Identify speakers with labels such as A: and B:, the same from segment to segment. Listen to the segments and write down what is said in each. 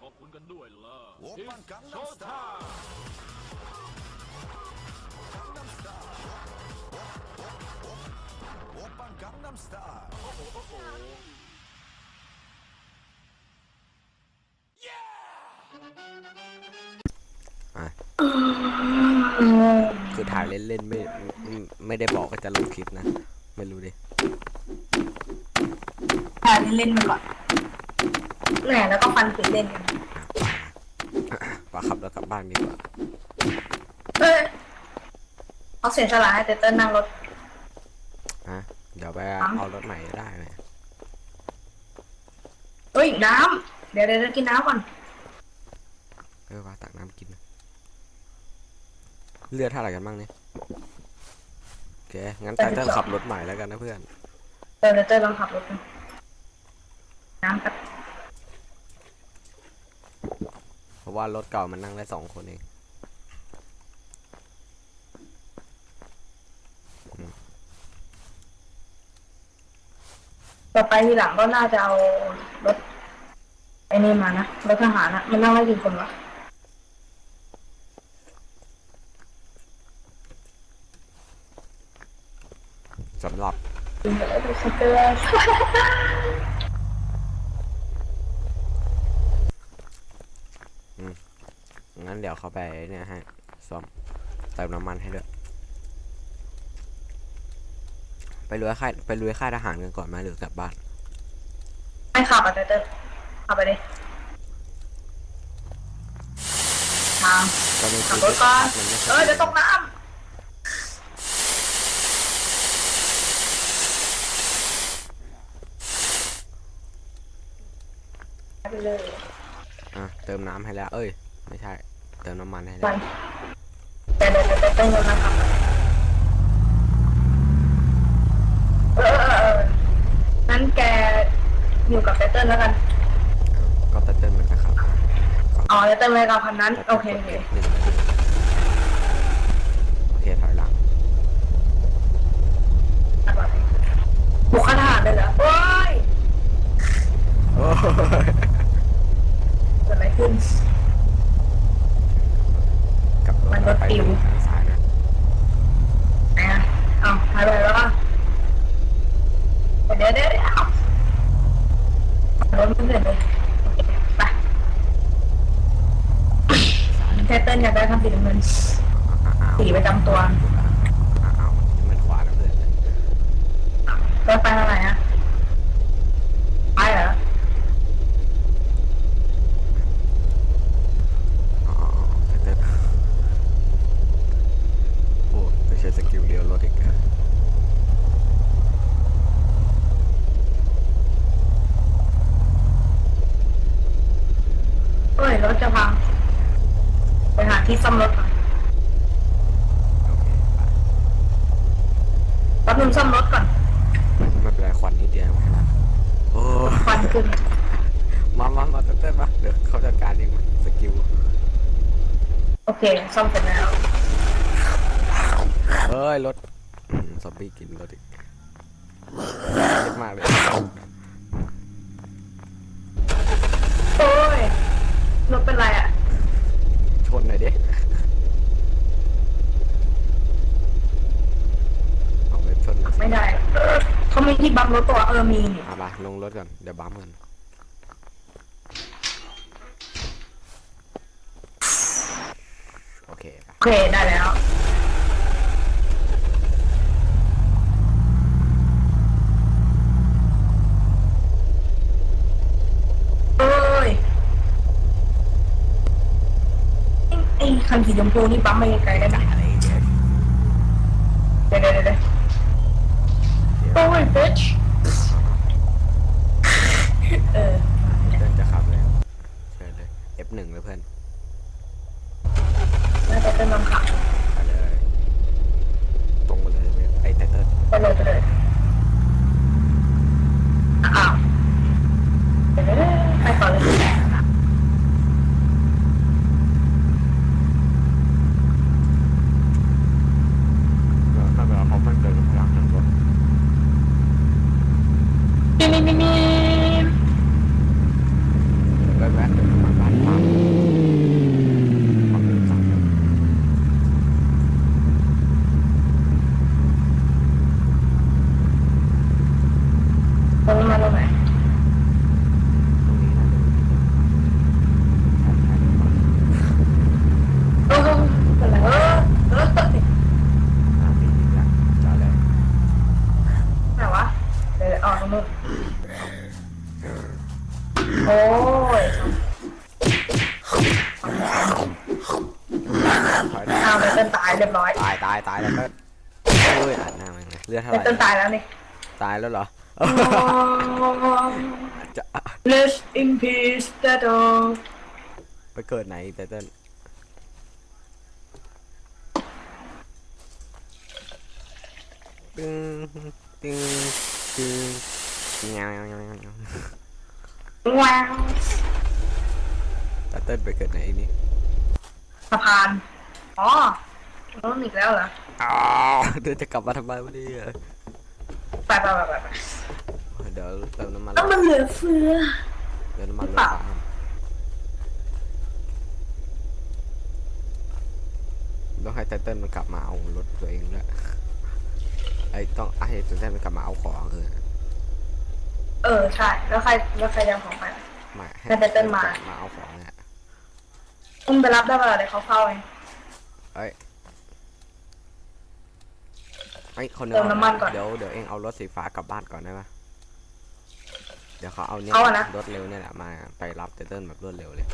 A: ขอบคุณกันด้วยล่ะ
B: โอ้ปังกัง
A: โช
B: น้ำ
A: ว์
B: สตา
A: ท่า
B: ร์ Gangnam Style. Oppan Gangnam Style.
C: คือถ่ายเล่นๆไม่ไม่ไม่ได้บอกว่าจะลงคลิปนะ ไม่รู้ดิ
D: อ่าเล่นๆมาก่อน แหมแล้วก็ฟันฝืนเล่นกัน
C: ป่าขับแล้วกลับบ้านดีกว่า
D: เอ้ยเอาเสียสละให้เตเติ้ลนั่งรถ
C: ฮะเดี๋ยวไป
D: ครับ
C: เอารถใหม่ได้ไหม
D: เอ้ยน้ำเดี๋ยวเดี๋ยวกินน้ำก่อน
C: เออว่าตักน้ำกินนะเลือดเท่าไหร่กันบ้างเนี่ยโอเคงั้นไตเติ้ลขับรถใหม่แล้วกันนะเพื่อน
D: เดี๋ยวเดี๋ยวเต้ยลองขับรถดูน้ำกับ
C: เพราะว่ารถเก่ามันนั่งได้สองคนเอง
D: ต่อไปทีหลังก็น่าจะเอารถไอ้นี่มานะรถทหารนะมันนั่งได้กี่คนวะ
C: สำหรับ
D: ดูเหมือนว่าเป็นสเตอร์
C: งั้นเดี๋ยวเขาไปเนี่ยให้ซ่อมเติมน้ำมันให้ด้วย ไปเรือค่ายไปเรือค่ายทหารกันก่อนไหมหรือกลับบ้าน
D: ไม่ขับอะเตเติ้ลขับไปเลยทาง
C: ตอนนี้
D: ขับรถก่อน
C: มันไม่
D: เออเดี๋ยวตกน้ำไปเลย
C: อะเติมน้ำให้แล้ว เอ้ย ไม่ใช่ เติมน้ำมันให้
D: ไป
C: แล้ว
D: แต่เดี๋ยวเดี๋ยวเต้นกันนะครับเออเออเอองั้นแกอยู่กับเต้นแล้วกัน
C: ก็ไตเติ้ลมันจะขับ
D: อ๋อเต้นไว้กับคันนั้น โอเคโอเค
C: หนึ่งนาทีโอเคถอยหลัง
D: บุกขนาดเลยเหรอโอ้ย
C: โอ้ย
D: เกิดอะไรขึ้น
C: กลับรถ
D: มันรถ
C: ไป
D: ปิว
C: ทางซ้ายนะ
D: ไหนอะเอ้าหายไปแล้วอะเดี๋ยวเดี๋ยวเดี๋ยวรถมันเสร็จเลยโอเคไปเทเติ้ลอยากได้ทำสีน้ำเงิน
C: อ้าวอ้าว
D: สีประจำตัว
C: อ้าวนี่มันขวานะเพื่อน
D: รถไปทางไหนอะไปเหรอ
C: อ๋อไตเติ้ลโอ้ไปใช้ส กิลเลี้ยวรถอีกอะ
D: เฮ้ยรถจะพังไปหาที่ซ่อมรถก่อน
C: โอเคไป
D: แป๊บนึงซ่อมรถก่อน
C: ไม่เป็นไรควันนิดเดียวไม่เป็นไรโอ้
D: ควันขึ้น
C: มามามาเต้นๆมาเดี๋ยวเขาจัดการเองมาสกิล
D: โอเคซ่อมเสร็จแล้ว
C: เอ้ยรถอืม ซอมบี้กินรถอีกเจ็บมากเลย
D: โอ้ยรถเป็นไรอะ
C: ชนหน่อยดิเอาไปชนหน่อยสิ
D: ไม่ได้เออเขามีที่บัมรถตัวเออมีนี่
C: เอาไปลงรถก่อนเดี๋ยวบัมกันโอเคไป
D: โอเค ได้แล้ว โอ้ยไอ้ คันสีชมพูนี่ปั๊มไปไกลๆได้ไหมเดี๋ยวเดี๋ยวเดี๋ยวโอ้ย bitch เออ
C: เพื่อนจะขับเลยเชิญเลย F1 เลยเพื่อน
D: น่าจะเป็นลำขา
C: ไปเลย ตรงไปเลยเว้ยไอ้ไตเติ้ล
D: ไปเลยไปเลยอ้าวเดี๋ยวเดี๋ยวเดี๋ยวไปต่อเลย
C: ถ้าเวลาเขามันเกินพลังทางรถ
D: มีมีมีมี โอ้ย
C: ถอยได้
D: เอาไตเติ้ลตายเรียบร้อย
C: ตายตายตายแล้วก็เอ้ยอ่านหน้ามันเลยเลือดเท่า
D: ไต
C: ไหร่
D: เติ้ลตายแล้วนี่
C: ตายแล้วเหรอ จะ
D: Rest in peace เตโต
C: ไปเกิดไหนไตเติ้ลตึงตึงตึงเงาเงาเงาเงาเงา
D: ว้าว
C: ไตเติ้ลไปเกิดไหนนี่
D: สะพาน อ๋อรถอีกแล้วเหรอ
C: อ้าวเดี๋ยวจะกลับมาทำไมวะเนี่ย
D: ไปไปไปไปไป
C: เดี๋ยวเติมน้ำมัน
D: แล้วมันเหลือเฟือ
C: เติมน้ำมัน
D: เปล่า
C: ต้องให้ไตเติ้ลมันกลับมาเอารถตัวเองด้วยไอ้ต้องให้ไตเติ้ลมันกลับมาเอาของเออ
D: เออใช่แล้วใครแล้วใครจะเอาของไป
C: ไม่
D: ให้ไตเติ้ลมา
C: มาเอาของเนี่ย
D: อุ้มไปรับได้ป่ะเดี๋ยวเขาเข้าเอง
C: เอ้ยไอ้ยคนหนึง
D: เติมน้ำมันก่อน
C: เดี๋ยวเดี๋ยวเองเอารถสีฟ้ากลับบ้านก่อนได้ปะเดี๋ยวเขาเอาเนี่ย
D: เอาอะนะ
C: รถเร็วเนี่ยแหละมาไปรับไตเติ้ลแบบรวดเร็วเลย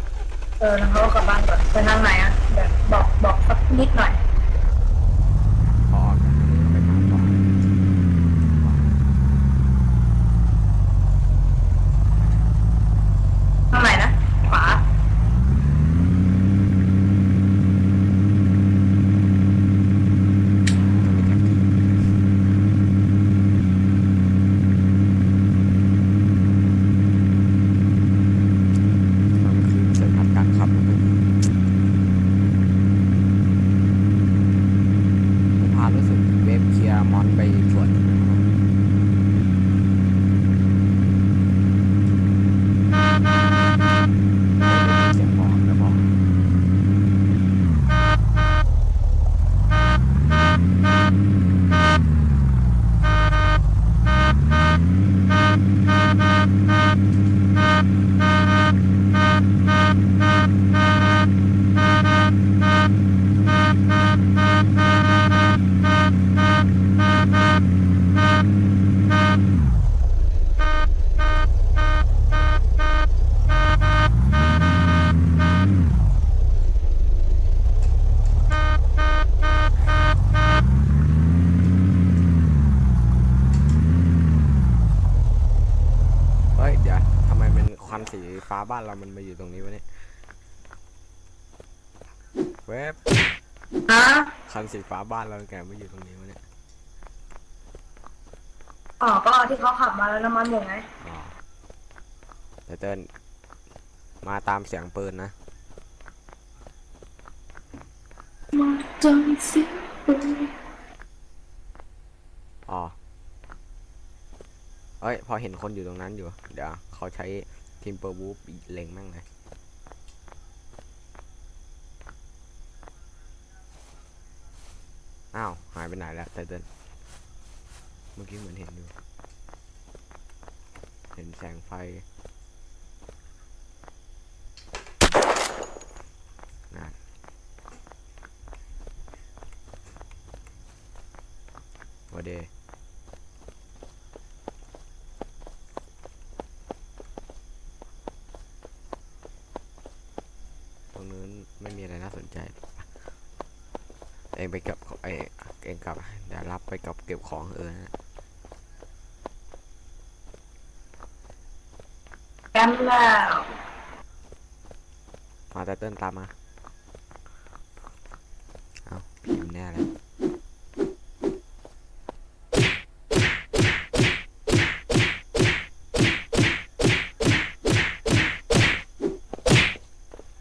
D: เออแล้วเขาก็กลับบ้านก่อนไปทางไหนอะแบบบอกบอกสักนิดหน่อย
C: พอออกจากตรงนี้ไปทางขวา
D: ทางไหนนะ ขวา
C: มันคือเส้นทางการขับผมพารู้สึกเวฟเคลียร์มอนไปส่วนหนึ่งแล้วเสียงบอกแล้วบอก เฮ้ย เดี๋ยวทำไมเป็นควันสีฟ้า บ้านเรามันมาอยู่ตรงนี้วะเนี่ยเว็บ
D: ฮะ
C: คันสีฟ้าบ้านเราแกมาอยู่ตรงนี้วะเนี่ย
D: อ๋อก็ที่เขาขับมาแล้วน้ำมันหมดไง
C: อ๋อแต่เติ้ลมาตามเสียงปืนนะ
D: มาจังสิปืน
C: อ๋อเอ้ย พอเห็นคนอยู่ตรงนั้นอยู่ เดี๋ยวเขาใช้ ทิมเปอร์วูฟเล็งแม่งเลยอ้าว หายไปไหนแล้วไตเติ้ลเมื่อกี้เหมือนเห็นอยู่เห็นแสงไฟนั่นวเดตรงนู้นไม่มีอะไรน่าสนใจ เอง ไปกับเอยเองกลับเดี๋ยวรับไปกับเก็บของเออนะ
D: แกมแล้ว
C: มาไตเติ้ลตามมา เอาพิมพ์แน่เลย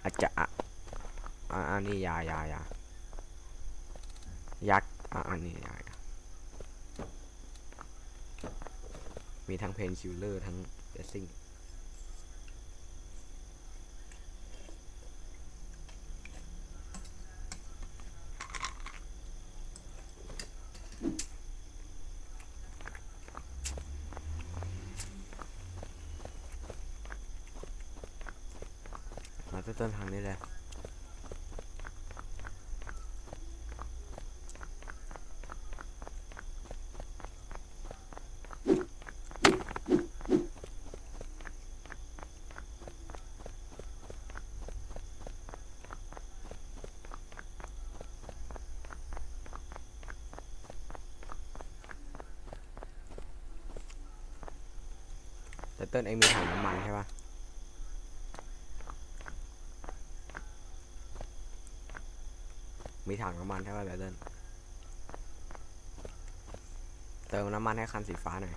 C: อาจจะอะอะอันนี้ยายายายักษ์อะอันนี้ยายา มีทั้งเพนคิลเลอร์ทั้งเดซซิ่งมาต้นทางนี้เลย เติ้ลเองมีถังน้ำมันใช่ปะมีถังน้ำมันใช่ปะเติ้ลเติมน้ำมันให้คันสีฟ้าหน่อย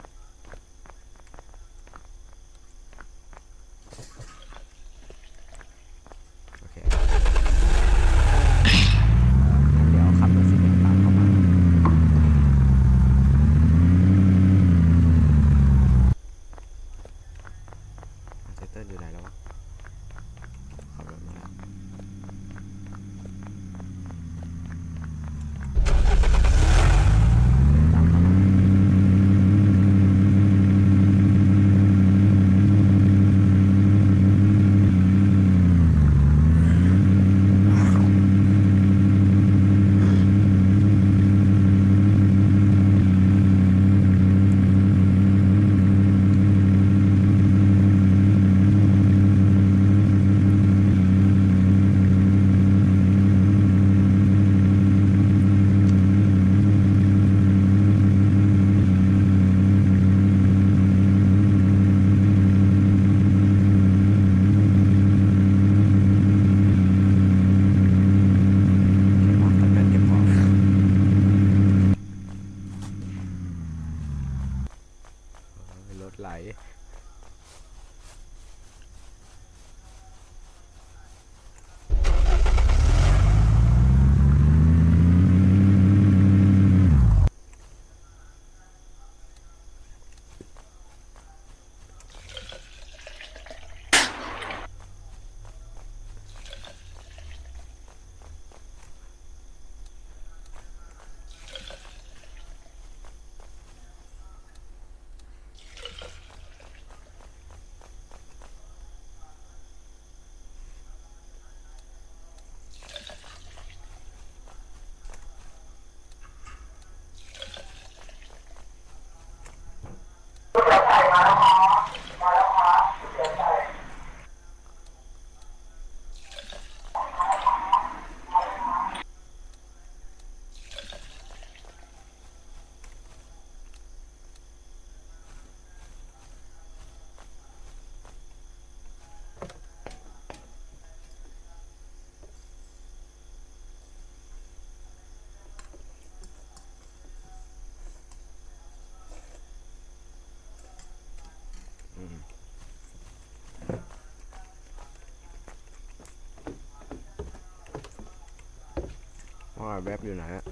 C: ว่าแวบอยู่ไหนอะ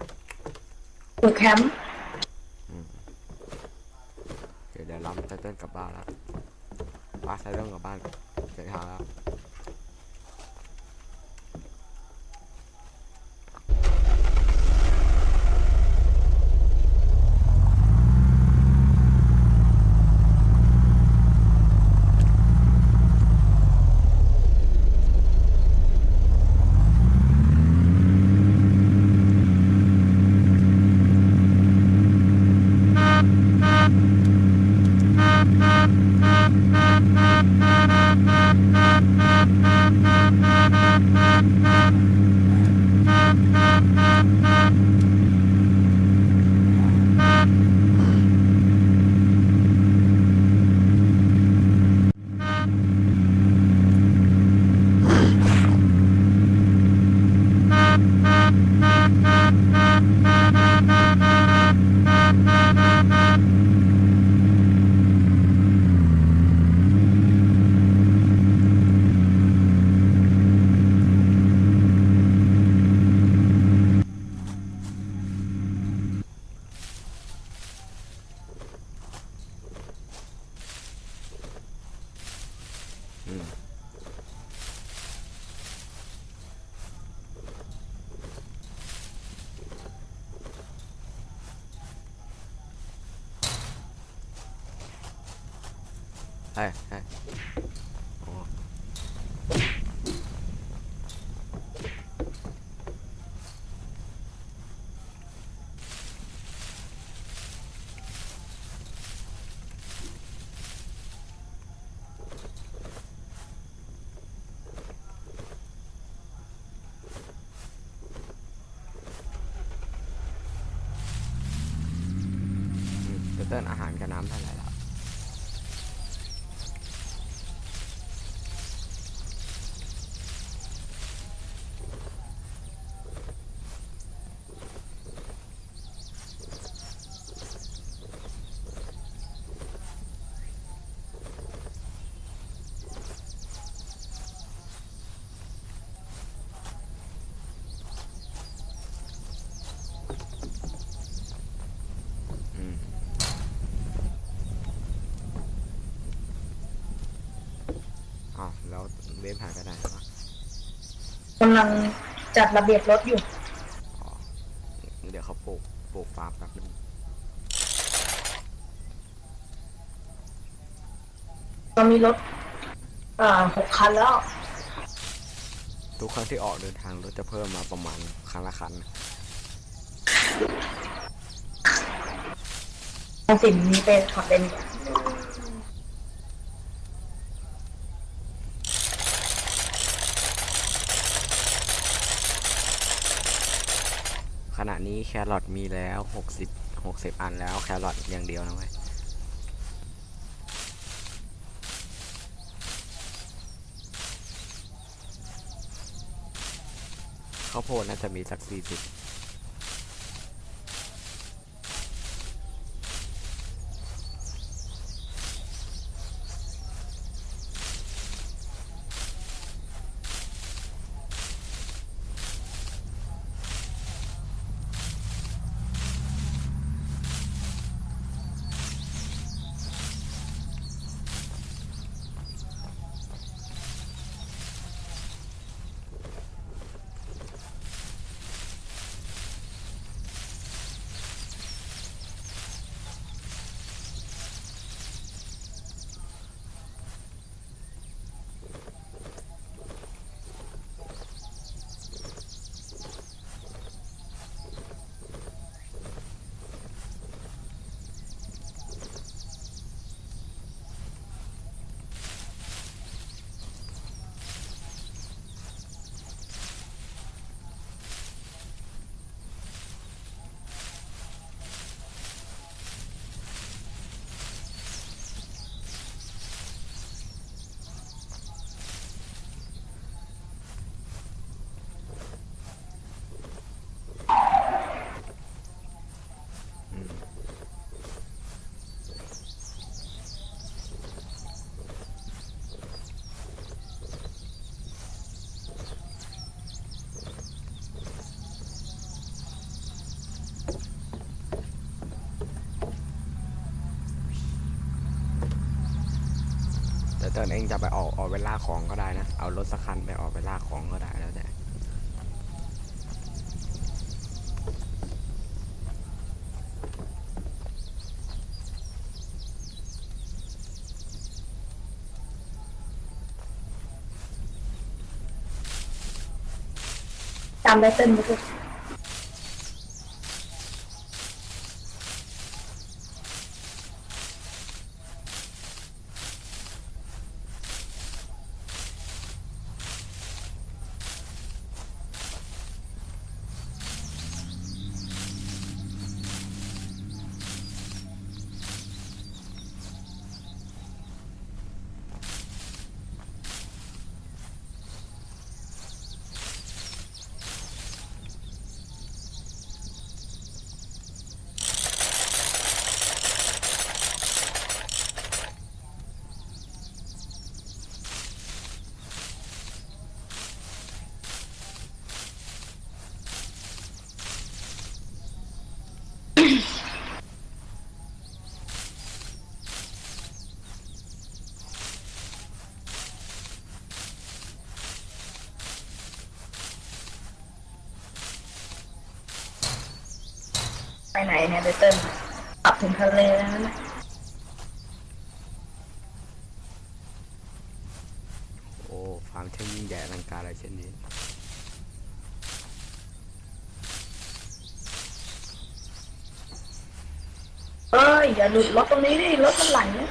D: อยู่แคมป์
C: เดี๋ยวเดี๋ยวลำไตเติ้ลกลับบ้านแล้วป้าไตเติ้ลกลับบ้านเสร็จทางแล้ว เฮ้ยเฮ้ยอ๋ออืมไตเติ้ลอาหารกับน้ำเท่าไหร่ล้ว วฟหายไปไหนแล้ววะ
D: กำลังจัดระเบียบรถอยู่
C: อ๋อเดี๋ยวเขาปลูกปลูกฟาร์มแป๊บนึง
D: ตอนมีรถอ่าหกคันแล้ว
C: ทุกครั้งที่ออกเดินทางรถจะเพิ่มมาประมาณครั้งละคัน
D: ทางสินมีเป็นขับเป็น
C: ข ขณะนี้แครอทมีแล้ว60 60 อันแล้วแครอทอย่างเดียวนะเว้ยข้าโพดน่าจะมีสัก40 เติร์นเองจะไปออกออกไปล่าของก็ได้นะ เอารถสักคันไปออกไปล่าของก็ได้แล้วแต่
D: ตามไตเติ้ลไปด้วยไปไหน เนี่ยไตเติ้ลขับถึงทะเลแล้วนะ
C: โอ้ฟาร์มช่างยิ่งใหญ่อลังการอะไรเช่นนี้
D: เอ้ย อย่าหลุดรถตรงนี้ดิรถมันไหลนะ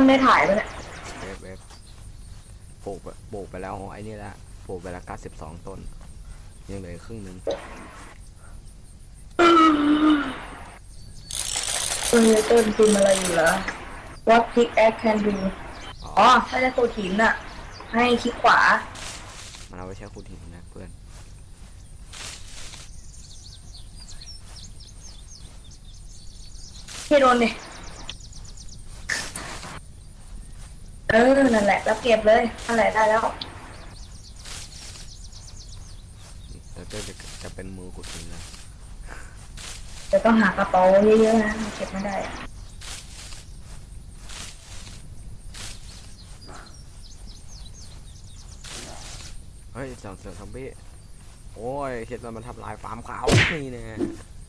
D: นได้ถ่ายไปเนี่ย
C: เวฟเวฟปลูกไปปลูกไปแล้วไอ้นี่ละปลูกไปแล้วเก้าสิบสองต้น ยังเหลือครึ่งหนึ่ง
D: เออเต้นพิมพ์อะไรอยู่เหรอ What pick act can do
C: อ๋อ
D: อ๋อถ้าจะโคดหินน่ะ ให้คลิกขวา
C: มันเอาไว้ใช้ขุดหินนะเพื่อน
D: ที่โดนดิ เออ นั่นแหละ แล้วเก็บเลยนั่นแหละได้แล้ว
C: แต่เต้จะจะเป็นมือขุดหินแล้ว
D: จะต้องหากระเป๋าเยอะๆนะมันเก็บไม่ได้
C: เฮ้ยเสียงเสียงซอมบี้โอ้ยเห็ดมันมันทำลายฟาร์มเขานี่แน่
D: เ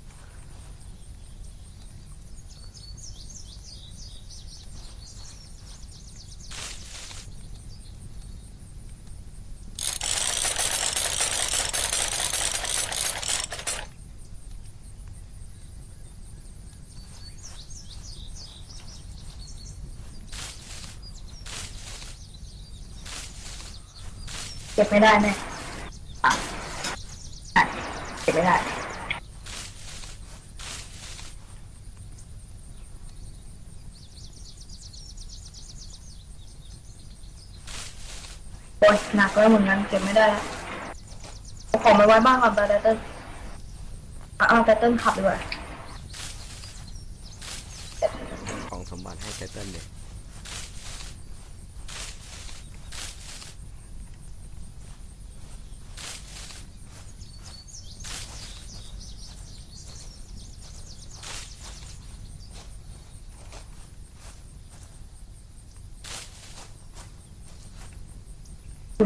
D: ก็บไม่ได้แน่อะอะเก็บไม่ได้ โอ้ยหนักแล้วเหมือนกันเก็บไม่ได้แล้วเอาของไปไว้บ้างก่อนไปไตเติ้ลเอาเอาไตเติ้ลขับดีกว่า
C: ของสมบัติให้ไตเติ้ลเลย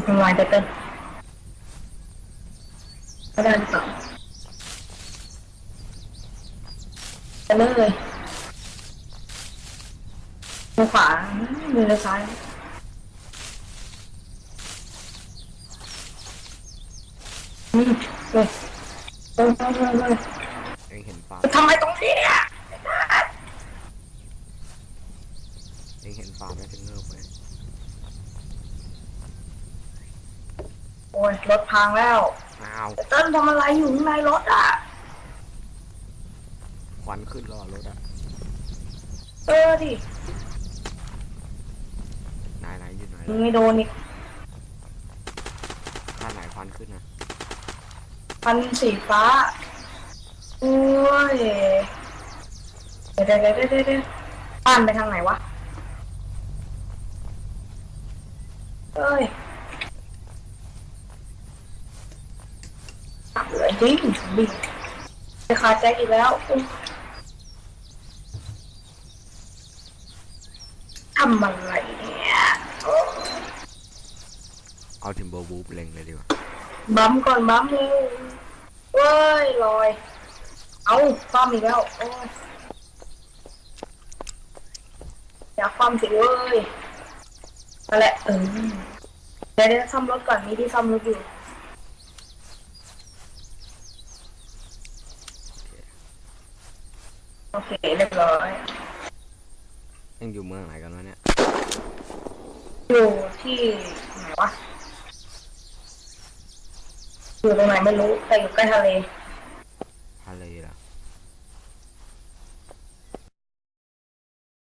D: ทำลายไตเติ้ลก็ได้หรือเปล่าไปเลยมือขวามือซ้ายอืมเลยเลยเลยเลย
C: เองเห็นฟาร์ม
D: ทำไมตรงนี้เนี่ย
C: เองเห็นฟาร์มแล้วถึงเงิบไหม
D: โอ้ ยรถพังแล้ว
C: อ้าว
D: เติ้ลทำอะไรอยู่ข้างในรถอะ
C: ควันขึ้นล้อรถอะ
D: เออดิ
C: นายนายอยู่ไหน
D: มึงไม่โดนอีก
C: ถ้าไหนควันขึ้นนะ
D: พันสีฟ้าโอ้ยเดี๋ยวเดี๋ยวเดี๋ยวเดี๋ยวเดี๋ยวบ้านไปทางไหนวะเอ้ย ตับเลยดิ้งดิ้งจะขาดใจอีกแล้วทำอะไรเนี่ย
C: เอาทิมเบอร์วูฟเล็งเลยดีกว่า
D: บัมก่อนบัมเลยเว้ยลอย เอาความอีกแล้วโอ้ยอยากความสิเว้ยนั่นแหละเออเดี๋ยวเดี๋ยวซ่อมรถก่อนมีที่ซ่อมรถอยู่ โอเคเรียบร้อย
C: เองอยู่เมืองไหนกันวะเนี่ย
D: อยู่ที่ไหนวะ อยู่ตรงไหนไม่รู้แต่อยู่ใกล้ทะเล